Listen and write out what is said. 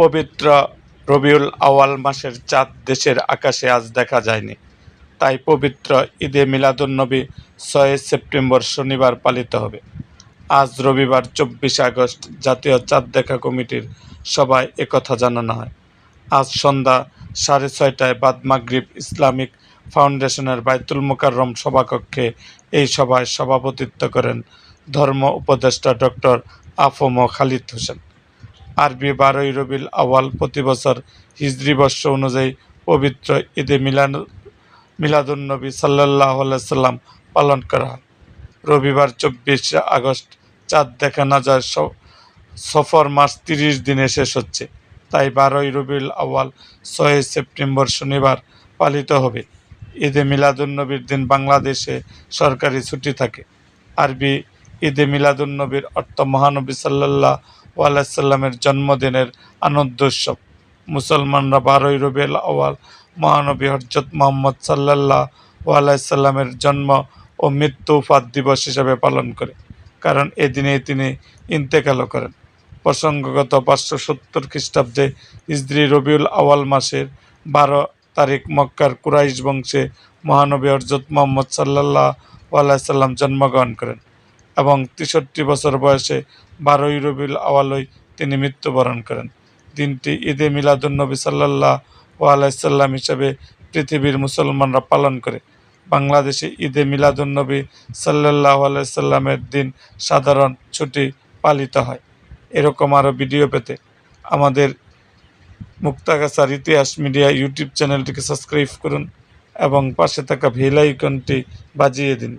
পবিত্র রবিউল আওয়াল মাসের চাঁদ দেশের আকাশে আজ দেখা যায়নি। তাই পবিত্র ঈদে মিলাদুন্নবী ছয় সেপ্টেম্বর শনিবার পালিত হবে। আজ রবিবার চব্বিশে আগস্ট জাতীয় চাঁদ দেখা কমিটির সভায় একথা জানানো হয়। আজ সন্ধ্যা সাড়ে ছয়টায় বাদ মাগরিব ইসলামিক ফাউন্ডেশনের বাইতুল মোকাররম সভাকক্ষে এই সভায় সভাপতিত্ব করেন ধর্ম উপদেষ্টা ডক্টর আফম খালিদ হোসেন। আরবি বারোই রবিল আওয়াল প্রতি বছর হিজরি বর্ষ অনুযায়ী পবিত্র ঈদে মিলান, মিলাদুন্নবী সাল্লাহ সাল্লাম পালন করা হয়। রবিবার চব্বিশে আগস্ট চাঁদ দেখা না যায় সফর মাস তিরিশ দিনে শেষ হচ্ছে। তাই বারোই রবিউল আওয়াল ছয় সেপ্টেম্বর শনিবার পালিত হবে। ঈদে মিলাদুন্নবীর দিন বাংলাদেশে সরকারি ছুটি থাকে। আরবি ঈদে মিলাদুন্নবীর অর্থ মহানবী সাল্লাল্লাহ সাল্লামের জন্মদিনের আনন্দ উৎসব। মুসলমানরা বারোই রবিউল আওয়াল মহানবী হরজত মোহাম্মদ সাল্লাল্লাহ সাল্লামের জন্ম ও মৃত্যু উপাদ দিবস হিসাবে পালন করে, কারণ এদিনেই তিনি ইন্তেকালও করেন। প্রসঙ্গগত পাঁচশো সত্তর খ্রিস্টাব্দে ইসরি রবিউল আওয়াল মাসের বারো তারিখ মক্কার কুরাইশ বংশে মহানবী হরজত মোহাম্মদ সাল্লাল্লাহ সাল্লাম জন্মগ্রহণ করেন। এবং তেষট্টি বছর বয়সে বারোই রবিউল আওয়ালই তিনি মৃত্যুবরণ করেন। দিনটি ঈদে মিলাদুন্নবী সাল্লাল্লাহ আলাইসাল্লাম হিসেবে পৃথিবীর মুসলমানরা পালন করে। বাংলাদেশে ঈদে মিলাদুন্নবী সাল্লাহ আলাইসাল্লামের দিন সাধারণ ছুটি পালিত হয়। এরকম আরও ভিডিও পেতে আমাদের মুক্তাগাছার ইতিহাস মিডিয়া ইউটিউব চ্যানেলটিকে সাবস্ক্রাইব করুন এবং পাশে থাকা বেল আইকনটি বাজিয়ে দিন।